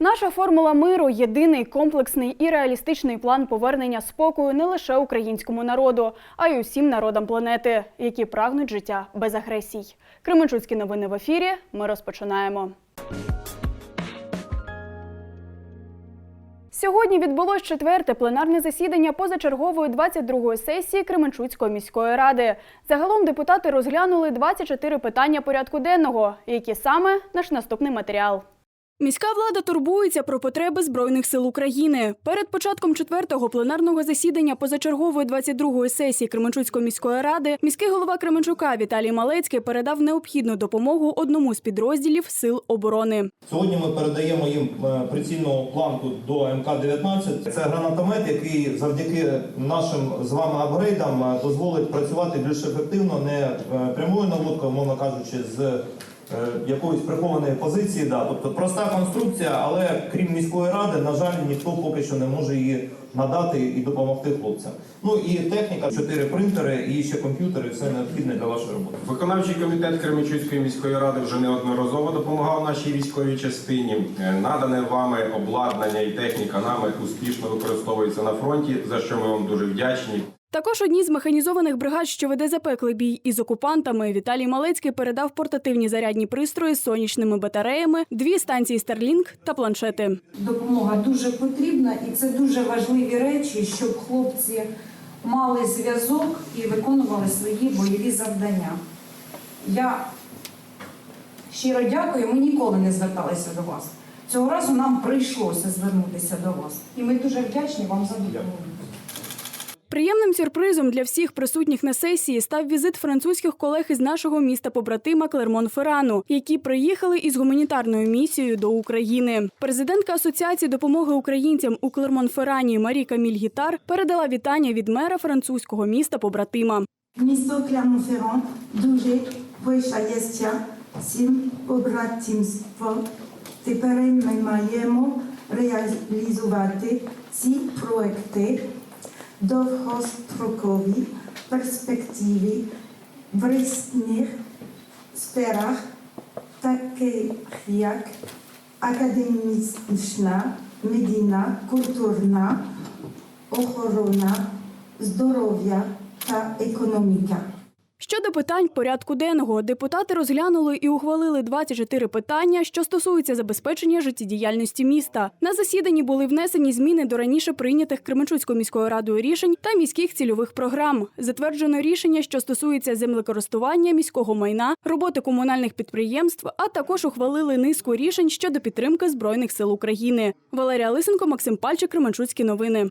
Наша формула миру єдиний комплексний і реалістичний план повернення спокою не лише українському народу, а й усім народам планети, які прагнуть життя без агресій. Кременчуцькі новини в ефірі. Ми розпочинаємо. Сьогодні відбулось четверте пленарне засідання позачергової 22-ї сесії Кременчуцької міської ради. Загалом депутати розглянули 24 питання порядку денного, які саме наш наступний матеріал. Міська влада турбується про потреби збройних сил України. Перед початком четвертого пленарного засідання позачергової 22-ї сесії Кременчуцької міської ради міський голова Кременчука Віталій Малецький передав необхідну допомогу одному з підрозділів сил оборони. Сьогодні ми передаємо їм е, прицільну планку до МК-19. Це гранатомет, який завдяки нашим з вами апгрейдам е, дозволить працювати більш ефективно, не е, прямою наводкою, мовно кажучи, з якоїсь прихованої позиції. Да. Тобто проста конструкція, але крім міської ради, на жаль, ніхто поки що не може її надати і допомогти хлопцям. Ну і техніка, чотири принтери і ще комп'ютери все необхідне для вашої роботи. Виконавчий комітет Кременчуцької міської ради вже неодноразово допомагав нашій військовій частині. Е, Надане вами обладнання і техніка нами успішно використовується на фронті, за що ми вам дуже вдячні. Також одній з механізованих бригад, що веде запеклий бій із окупантами, Віталій Малецький передав портативні зарядні пристрої з сонячними батареями, дві станції Starlink та планшети. Допомога дуже потрібна, і це дуже важливі речі, щоб хлопці мали зв'язок і виконували свої бойові завдання. Я щиро дякую, ми ніколи не зверталися до вас. Цього разу нам прийшлося звернутися до вас. І ми дуже вдячні вам за допомогу. Приємним сюрпризом для всіх присутніх на сесії став візит французьких колег із нашого міста побратима Клермон-Феррану, які приїхали із гуманітарною місією до України. Президентка Асоціації допомоги українцям у Клермон-Феррані Марі Каміль Гітар передала вітання від мера французького міста побратима. Місто Clermont-Ferrand дуже пишається цим побратимством. Тепер ми маємо реалізувати ці проекти довхозпрокови перспективи връзних сферах, така як академична, медина, културна, охорона, здоровја та економика. Щодо питань порядку денного, депутати розглянули і ухвалили 24 питання, що стосуються забезпечення життєдіяльності міста. На засіданні були внесені зміни до раніше прийнятих Кременчуцькою міською радою рішень та міських цільових програм. Затверджено рішення, що стосується землекористування міського майна, роботи комунальних підприємств, а також ухвалили низку рішень щодо підтримки збройних сил України. Валерія Лисенко, Максим Пальчик, Кременчуцькі новини.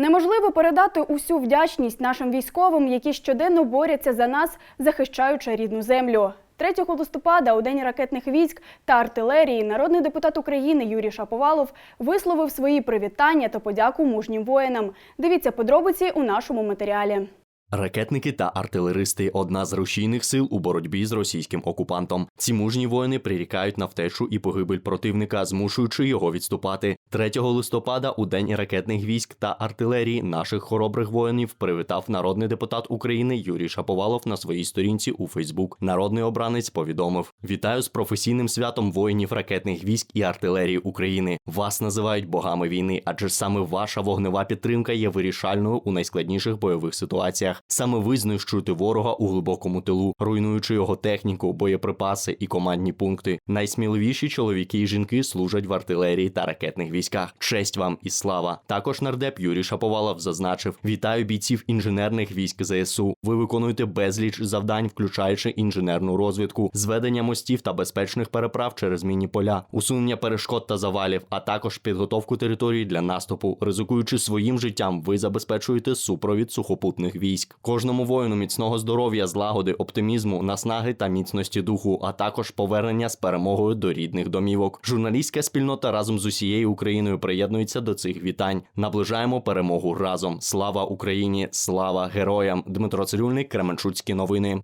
Неможливо передати усю вдячність нашим військовим, які щоденно борються за нас, захищаючи рідну землю. 3 листопада, у день ракетних військ та артилерії, народний депутат України Юрій Шаповалов висловив свої привітання та подяку мужнім воїнам. Дивіться подробиці у нашому матеріалі. Ракетники та артилеристи одна з рушійних сил у боротьбі з російським окупантом. Ці мужні воїни прирікають на втечу і погибель противника, змушуючи його відступати. 3 листопада, у день ракетних військ та артилерії, наших хоробрих воїнів привітав народний депутат України Юрій Шаповалов на своїй сторінці у Фейсбук. Народний обранець повідомив: Вітаю з професійним святом воїнів ракетних військ і артилерії України. Вас називають богами війни, адже саме ваша вогнева підтримка є вирішальною у найскладніших бойових ситуаціях. Саме ви знищуєте ворога у глибокому тилу, руйнуючи його техніку, боєприпаси і командні пункти. Найсміливіші чоловіки і жінки служать в артилерії та ракетних військах. Честь вам і слава! Також нардеп Юрій Шаповалов зазначив: вітаю бійців інженерних військ ЗСУ. Ви виконуєте безліч завдань, включаючи інженерну розвідку, зведення мостів та безпечних переправ через міні поля, усунення перешкод та завалів, а також підготовку території для наступу. Ризикуючи своїм життям, ви забезпечуєте супровід сухопутних військ. Кожному воїну міцного здоров'я, злагоди, оптимізму, наснаги та міцності духу, а також повернення з перемогою до рідних домівок. Журналістська спільнота разом з усією Україною приєднується до цих вітань. Наближаємо перемогу разом. Слава Україні! Слава героям! Дмитро Цирюльник, Кременчуцькі новини.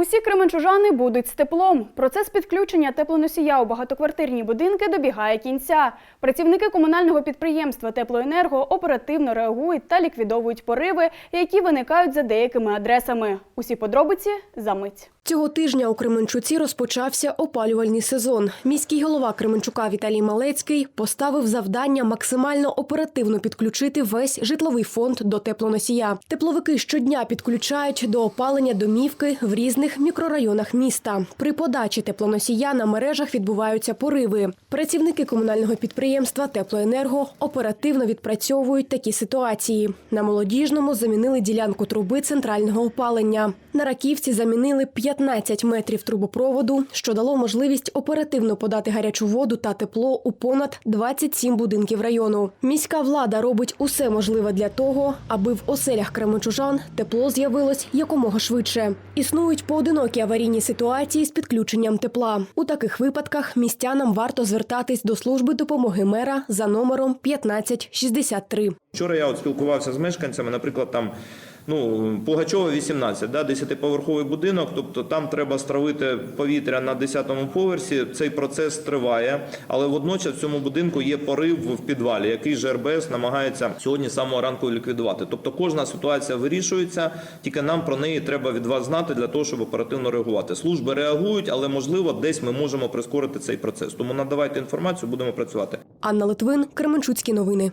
Усі кременчужани будуть з теплом. Процес підключення теплоносія у багатоквартирні будинки добігає кінця. Працівники комунального підприємства Теплоенерго оперативно реагують та ліквідовують пориви, які виникають за деякими адресами. Усі подробиці за мить. Цього тижня у Кременчуці розпочався опалювальний сезон. Міський голова Кременчука Віталій Малецький поставив завдання максимально оперативно підключити весь житловий фонд до теплоносія. Тепловики щодня підключають до опалення домівки в різних мікрорайонах міста. При подачі теплоносія на мережах відбуваються пориви. Працівники комунального підприємства Теплоенерго оперативно відпрацьовують такі ситуації. На молодіжному замінили ділянку труби центрального опалення. На раківці замінили 15 метрів трубопроводу, що дало можливість оперативно подати гарячу воду та тепло у понад 27 будинків району. Міська влада робить усе можливе для того, аби в оселях кременчужан тепло з'явилось якомога швидше. Існують поодинокі аварійні ситуації з підключенням тепла. У таких випадках містянам варто звертатись до служби допомоги мера за номером 1563. Вчора я от спілкувався з мешканцями, наприклад, там. Ну, Пугачова 18, да, 10-поверховий будинок, тобто там треба стравити повітря на 10-му поверсі. Цей процес триває, але водночас в цьому будинку є порив в підвалі, який ЖРБС намагається сьогодні з самого ранку ліквідувати. Тобто кожна ситуація вирішується, тільки нам про неї треба від вас знати для того, щоб оперативно реагувати. Служби реагують, але можливо десь ми можемо прискорити цей процес. Тому надавайте інформацію, будемо працювати. Анна Литвин, Кременчуцькі новини.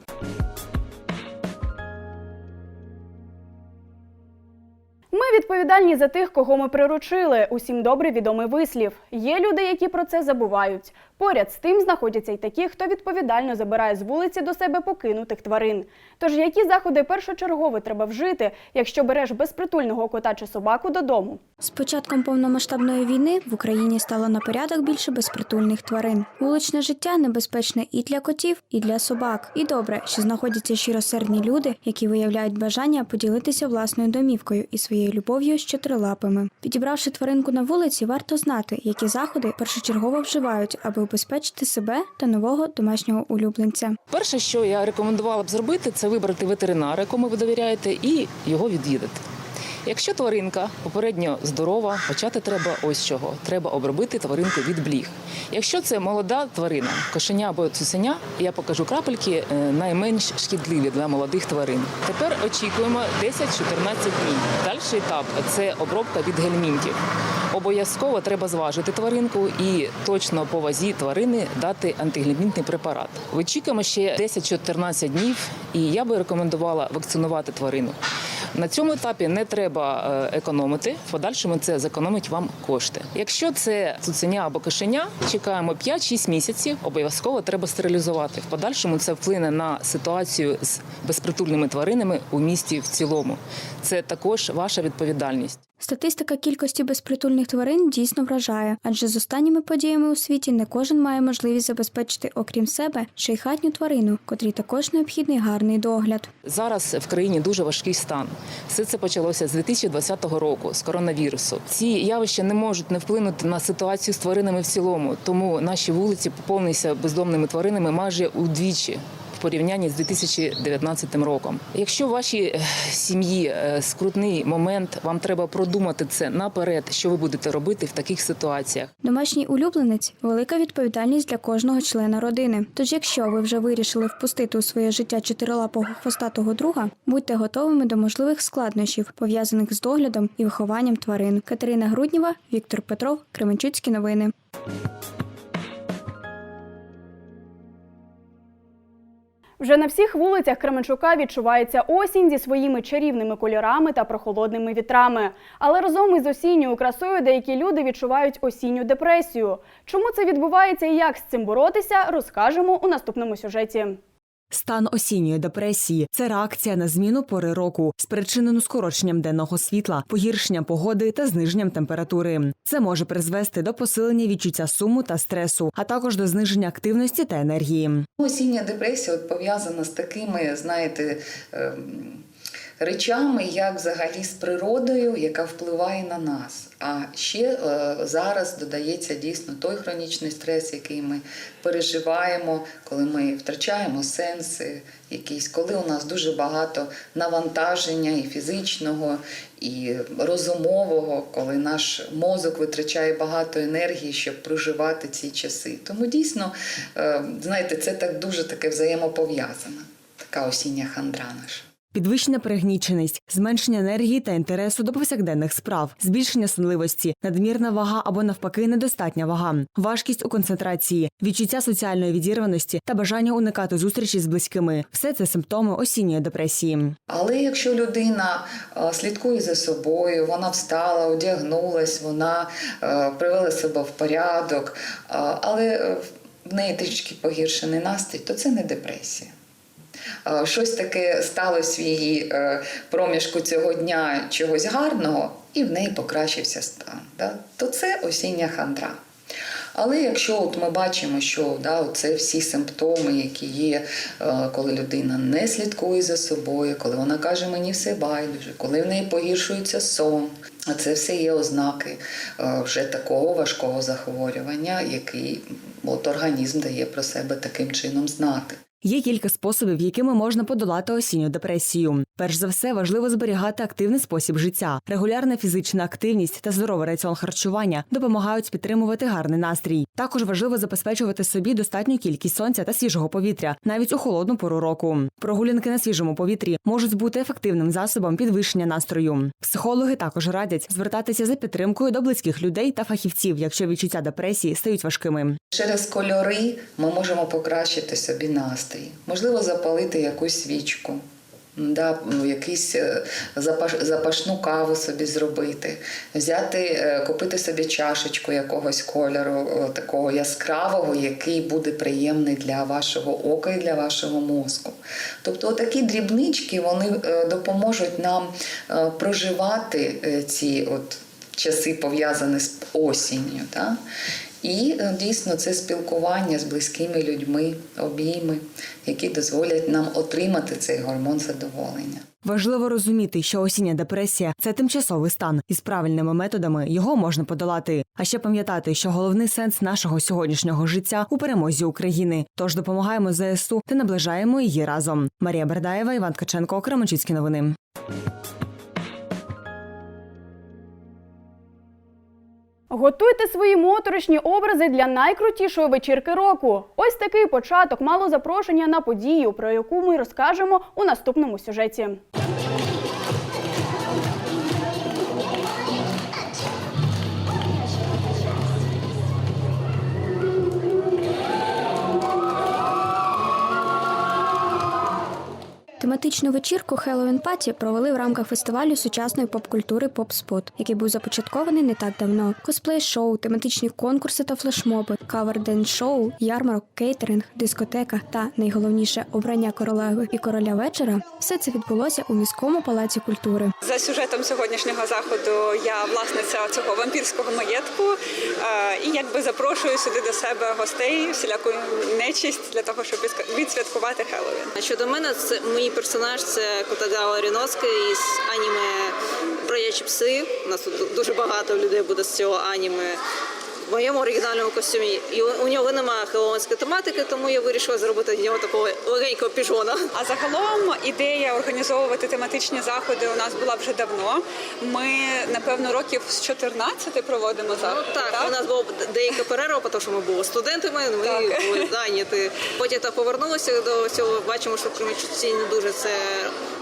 Відповідальні за тих, кого ми приручили. Усім добре відомий вислів. Є люди, які про це забувають. Поряд з тим знаходяться й такі, хто відповідально забирає з вулиці до себе покинутих тварин. Тож які заходи першочергово треба вжити, якщо береш безпритульного кота чи собаку додому? З початком повномасштабної війни в Україні стало на порядок більше безпритульних тварин. Вуличне життя небезпечне і для котів, і для собак. І добре, що знаходяться щиросердні люди, які виявляють бажання поділитися власною домівкою і своєю любов'ю з чотирилапими. Підібравши тваринку на вулиці, варто знати, які заходи першочергово вживають, аби убезпечити себе та нового домашнього улюбленця. Перше, що я рекомендувала б зробити, це вибрати ветеринара, якому ви довіряєте, і його відвідати. Якщо тваринка попередньо здорова, почати треба ось чого. Треба обробити тваринку від бліг. Якщо це молода тварина, кошеня або цуценя, я покажу крапельки е, найменш шкідливі для молодих тварин. Тепер очікуємо 10-14 днів. Дальший етап це обробка від гельмінтів. Обов'язково треба зважити тваринку і точно по вазі тварини дати антигельмінтний препарат. Вичікуємо ще 10-14 днів, і я би рекомендувала вакцинувати тварину. На цьому етапі не треба е, економити. В подальшому це зекономить вам кошти. Якщо це цуценя або кошеня, чекаємо 5-6 місяців. Обов'язково треба стерилізувати. В подальшому це вплине на ситуацію з безпритульними тваринами у місті в цілому. Це також ваша відповідальність. Статистика кількості безпритульних тварин дійсно вражає, адже з останніми подіями у світі не кожен має можливість забезпечити, окрім себе, ще й хатню тварину, котрій також необхідний гарний догляд. Зараз в країні дуже важкий стан. Все це почалося з 2020 року з коронавірусу. Ці явища не можуть не вплинути на ситуацію з тваринами в цілому. Тому наші вулиці поповнилися бездомними тваринами майже удвічі. Порівнянні з 2019 роком. Якщо в вашій е, сім'ї е, скрутний момент, вам треба продумати це наперед, що ви будете робити в таких ситуаціях. Домашній улюбленець велика відповідальність для кожного члена родини. Тож, якщо ви вже вирішили впустити у своє життя чотирилапого хвостатого друга, будьте готовими до можливих складнощів, пов'язаних з доглядом і вихованням тварин. Катерина Грудніва, Віктор Петров, Кременчуцькі новини. Вже на всіх вулицях Кременчука відчувається осінь зі своїми чарівними кольорами та прохолодними вітрами. Але разом із осінньою красою деякі люди відчувають осінню депресію. Чому це відбувається і як з цим боротися, розкажемо у наступному сюжеті. Стан осінньої депресії це реакція на зміну пори року, спричинену скороченням денного світла, погіршенням погоди та зниженням температури. Це може призвести до посилення відчуття суму та стресу, а також до зниження активності та енергії. Осіння депресія пов'язана з такими, знаєте, ем, речами, як взагалі з природою, яка впливає на нас. А ще е, зараз додається дійсно той хронічний стрес, який ми переживаємо, коли ми втрачаємо сенси, якісь, коли у нас дуже багато навантаження і фізичного, і розумового, коли наш мозок витрачає багато енергії, щоб проживати ці часи. Тому дійсно, е, знаєте, це так дуже таке взаємопов'язано. Така осіння хандра наша. Підвищена перегніченість, зменшення енергії та інтересу до повсякденних справ, збільшення сонливості, надмірна вага або навпаки недостатня вага, важкість у концентрації, відчуття соціальної відірваності та бажання уникати зустрічі з близькими все це симптоми осінньої депресії. Але якщо людина е, слідкує за собою, вона встала, одягнулась, вона е, привела себе в порядок, е, але в неї трішки погіршений настрій, то це не депресія. Е, Щось таке сталося в її е, проміжку цього дня чогось гарного, і в неї покращився стан. Да? То це осіння хандра. Але якщо от ми бачимо, що да, це всі симптоми, які є, е, коли людина не слідкує за собою, коли вона каже мені все байдуже, коли в неї погіршується сон, а це все є ознаки вже такого важкого захворювання, який от організм дає про себе таким чином знати. Є кілька способів, якими можна подолати осінню депресію. Перш за все, важливо зберігати активний спосіб життя. Регулярна фізична активність та здоровий раціон харчування допомагають підтримувати гарний настрій. Також важливо забезпечувати собі достатню кількість сонця та свіжого повітря, навіть у холодну пору року. Прогулянки на свіжому повітрі можуть бути ефективним засобом підвищення настрою. Психологи також радять звертатися за підтримкою до близьких людей та фахівців, якщо відчуття депресії стають важкими. Через кольори ми можемо покращити собі настрій. Можливо, запалити якусь свічку, да, якийсь е, запаш, запашну каву собі зробити, взяти, е, купити собі чашечку якогось кольору, такого яскравого, який буде приємний для вашого ока і для вашого мозку. Тобто, такі дрібнички вони е, допоможуть нам проживати ці от часи пов'язані з осінню. Да? І е, дійсно це спілкування з близькими людьми, обійми, які дозволять нам отримати цей гормон задоволення. Важливо розуміти, що осіння депресія це тимчасовий стан, і з правильними методами його можна подолати. А ще пам'ятати, що головний сенс нашого сьогоднішнього життя у перемозі України. Тож допомагаємо ЗСУ та наближаємо її разом. Марія Бердаєва, Іван Ткаченко, Кременчуцькі новини. Готуйте свої моторошні образи для найкрутішої вечірки року. Ось такий початок мало запрошення на подію, про яку ми розкажемо у наступному сюжеті. Тематичну вечірку Halloween Party провели в рамках фестивалю сучасної поп-культури Попспот, який був започаткований не так давно. Косплей-шоу, тематичні конкурси та флешмоби, кавер-ден-шоу, ярмарок, кейтеринг, дискотека та найголовніше обрання королеви і короля вечора. Все це відбулося у міському палаці культури. За сюжетом сьогоднішнього заходу я власниця цього вампірського маєтку е, і якби запрошую сюди до себе гостей, всіляку нечисть для того, щоб відсвяткувати Хеллоуін. Щодо мене, це мій персонаж це Котагава Ріноска із аніме Проячі пси. У нас тут дуже багато людей буде з цього аніме. В моєму оригінальному костюмі. І у нього немає хеллоуінської тематики, тому я вирішила зробити з нього такого легенького піжона. А загалом ідея організовувати тематичні заходи у нас була вже давно. Ми напевно років з 14 проводимо заходи. Так, у нас була деяка перерва, тому що ми були студентами, ми Так. були зайняті. Потім так повернулися до цього. Бачимо, що в не дуже це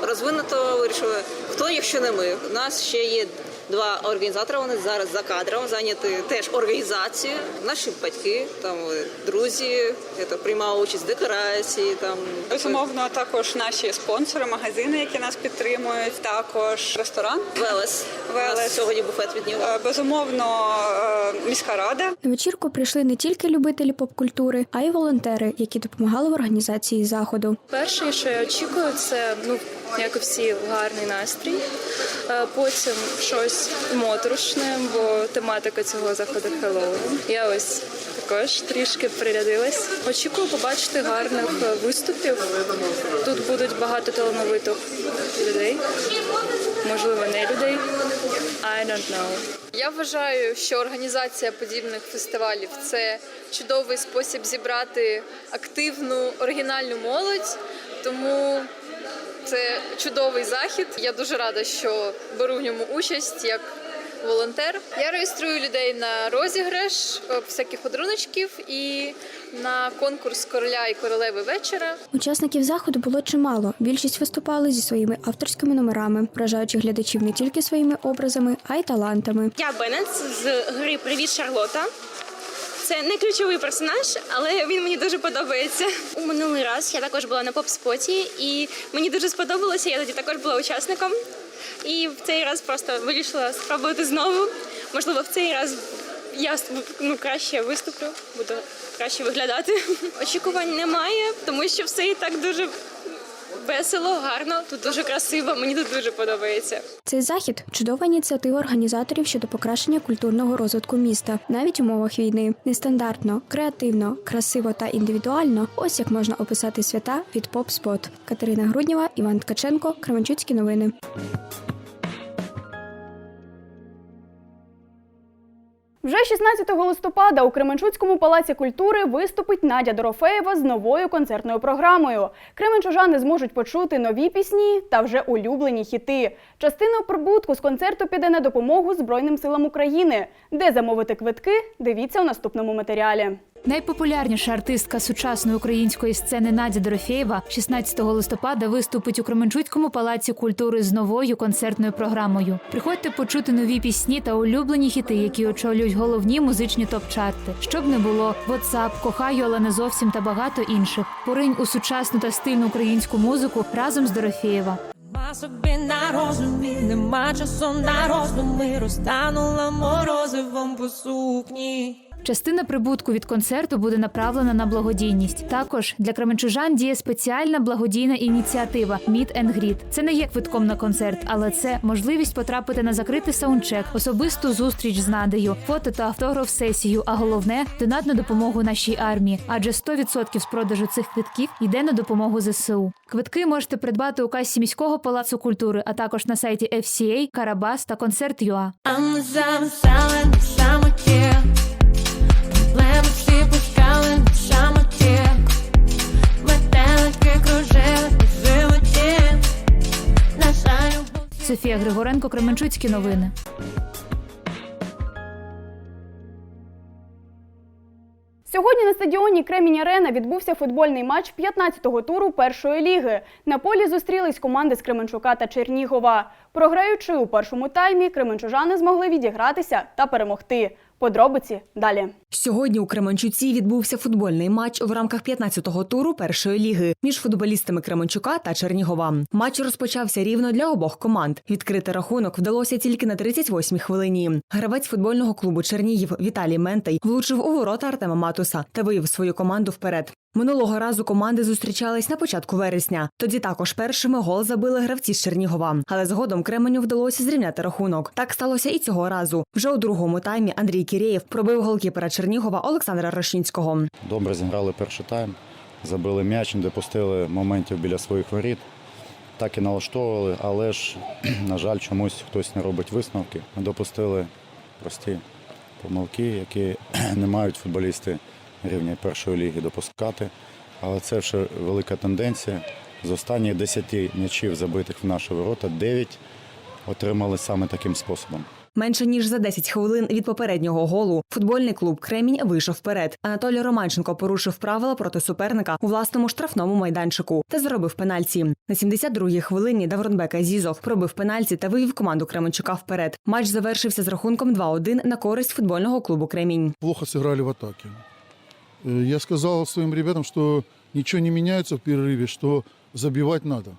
розвинуто. Вирішили, хто, якщо не ми. У нас ще є два організатори. Вони зараз за кадром зайняті теж організацією. Наші батьки, там друзі, це, приймали участь в декорації. Там Безумовно, також наші спонсори, магазини, які нас підтримують, також ресторан. Велес. У Велес. нас сьогодні буфет від нього. Е, Безумовно, е, міська рада. На вечірку прийшли не тільки любителі поп-культури, а й волонтери, які допомагали в організації заходу. Перше, що я очікую, це ну як і всі гарний настрій. Е, Потім щось моторошне, бо тематика цього заходу Хеллоуін. Я ось також трішки прирядилась. Очікую побачити гарних виступів. Тут будуть багато талановитих людей. Можливо, не людей. I don't know. Я вважаю, що організація подібних фестивалів це чудовий спосіб зібрати активну оригінальну молодь, тому це чудовий захід. Я дуже рада, що беру в ньому участь як волонтер. Я реєструю людей на розіграш е, всяких подаруночків і на конкурс короля і королеви вечора. Учасників заходу було чимало. Більшість виступали зі своїми авторськими номерами, вражаючи глядачів не тільки своїми образами, а й талантами. Я Беннет з гри Привіт, Шарлота. Це не ключовий персонаж, але він мені дуже подобається. У минулий раз я також була на поп-споті, і мені дуже сподобалося. Я тоді також була учасником. І в цей раз просто вирішила спробувати знову. Можливо, в цей раз я ну, краще виступлю, буду краще виглядати. Очікувань немає, тому що все і так дуже весело, гарно, тут дуже красиво. Мені тут дуже подобається. Цей захід чудова ініціатива організаторів щодо покращення культурного розвитку міста, навіть в умовах війни. Нестандартно, креативно, красиво та індивідуально. Ось як можна описати свята від поп-спот. Катерина Груднєва, Іван Ткаченко, Кременчуцькі новини. Вже 16 листопада у Кременчуцькому палаці культури виступить Надя Дорофеєва з новою концертною програмою. Кременчужани зможуть почути нові пісні та вже улюблені хіти. Частина прибутку з концерту піде на допомогу Збройним силам України. Де замовити квитки? Дивіться у наступному матеріалі. Найпопулярніша артистка сучасної української сцени Надя Дорофєєва 16 листопада виступить у Кременчуцькому палаці культури з новою концертною програмою. Приходьте почути нові пісні та улюблені хіти, які очолюють головні музичні топ-чарти. Щоб не було WhatsApp, кохаю, але не зовсім та багато інших. Поринь у сучасну та стильну українську музику разом з Дорофєєва. Нема собі на розумі, нема часу на роздуми, розтанула морозивом по сукні. Частина прибутку від концерту буде направлена на благодійність. Також для кременчужан діє спеціальна благодійна ініціатива Meet and Greet. Це не є квитком на концерт, але це можливість потрапити на закритий саундчек, особисту зустріч з Надею, фото та автограф сесію. А головне донат на допомогу нашій армії. Адже 100% з продажу цих квитків йде на допомогу ЗСУ. Квитки можете придбати у касі міського палацу культури, а також на сайті FCA, Карабас та Концерт.ua. А Софія Григоренко, Кременчуцькі новини. Сьогодні на стадіоні Кремінь Арена відбувся футбольний матч 15-го туру першої ліги. На полі зустрілись команди з Кременчука та Чернігова. Програючи у першому таймі, кременчужани змогли відігратися та перемогти. Подробиці далі. Сьогодні у Кременчуці відбувся футбольний матч в рамках 15-го туру першої ліги між футболістами Кременчука та Чернігова. Матч розпочався рівно для обох команд. Відкрити рахунок вдалося тільки на 38-й хвилині. Гравець футбольного клубу Чернігів Віталій Ментей влучив у ворота Артема Матуса та вивів свою команду вперед. Минулого разу команди зустрічались на початку вересня. Тоді також першими гол забили гравці з Чернігова. Але згодом Кременю вдалося зрівняти рахунок. Так сталося і цього разу. Вже у другому таймі Андрій Кірєєв пробив голкіпера Чернігова Олександра Рощинського. Добре зіграли перший тайм, забили м'яч, не допустили моментів біля своїх воріт. Так і налаштовували, але ж, на жаль, чомусь хтось не робить висновки. Ми допустили прості помилки, які не мають футболісти рівня першої ліги допускати. Але це вже велика тенденція. З останніх 10 м'ячів, забитих в наші ворота, 9 отримали саме таким способом. Менше ніж за 10 хвилин від попереднього голу футбольний клуб Кремінь вийшов вперед. Анатолій Романченко порушив правила проти суперника у власному штрафному майданчику та зробив пенальті. На 72-й хвилині Давронбек Азізов пробив пенальті та вивів команду Кременчука вперед. Матч завершився з рахунком 2-1 на користь футбольного клубу Кремінь. Плохо сыграли в атаке. Э, Я сказал своим ребятам, что ничего не меняется в перерыве, что забивать надо.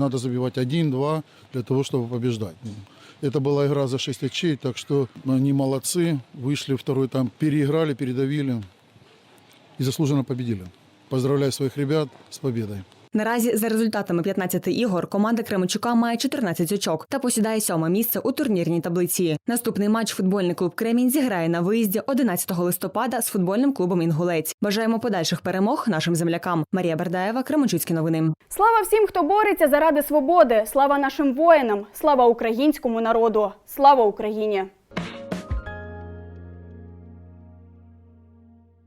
Надо забивать один-два для того, чтобы побеждать. Это была игра за 6 очей, так что они молодцы. Вышли второй там, переиграли, передавили и заслуженно победили. Поздравляю своих ребят с победой. Наразі за результатами 15 ігор команда Кременчука має 14 очок та посідає сьоме місце у турнірній таблиці. Наступний матч футбольний клуб Кремінь зіграє на виїзді 11 листопада з футбольним клубом Інгулець. Бажаємо подальших перемог нашим землякам. Марія Бердаєва, Кременчуцькі новини. Слава всім, хто бореться заради свободи! Слава нашим воїнам! Слава українському народу! Слава Україні!